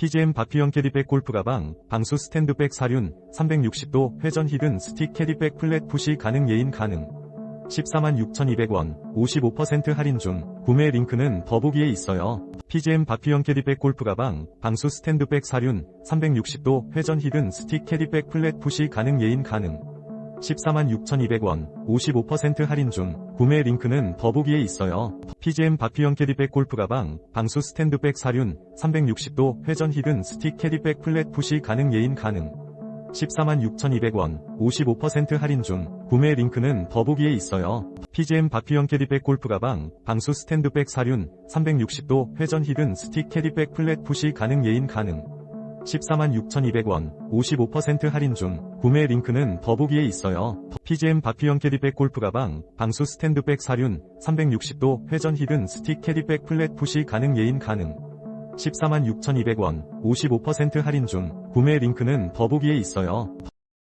PGM 바피형 캐디백 골프 가방, 방수 스탠드백 사륜, 360도 회전 히든 스틱 캐디백 플랫 푸시 가능 예인 가능. 146,200원, 55% 할인 중, 구매 링크는 더보기에 있어요. PGM 바피형 캐디백 골프 가방, 방수 스탠드백 사륜, 360도 회전 히든 스틱 캐디백 플랫 푸시 가능 예인 가능. 146,200원, 55% 할인 중, 구매 링크는 더보기에 있어요. PGM 바피형 캐디백 골프 가방, 방수 스탠드백 사륜, 360도 회전 히든 스틱 캐디백 플랫 푸시 가능 예인 가능. 146,200원, 55% 할인 중, 구매 링크는 더보기에 있어요. PGM 바피형 캐디백 골프 가방, 방수 스탠드백 사륜, 360도 회전 히든 스틱 캐디백 플랫 푸시 가능 예인 가능. 146,200원, 55% 할인 중, 구매 링크는 더보기에 있어요. PGM 바피형 캐디백 골프 가방, 방수 스탠드백 사륜, 360도 회전 히든 스틱 캐디백 플랫 푸시 가능 예인 가능. 146,200원, 55% 할인 중, 구매 링크는 더보기에 있어요.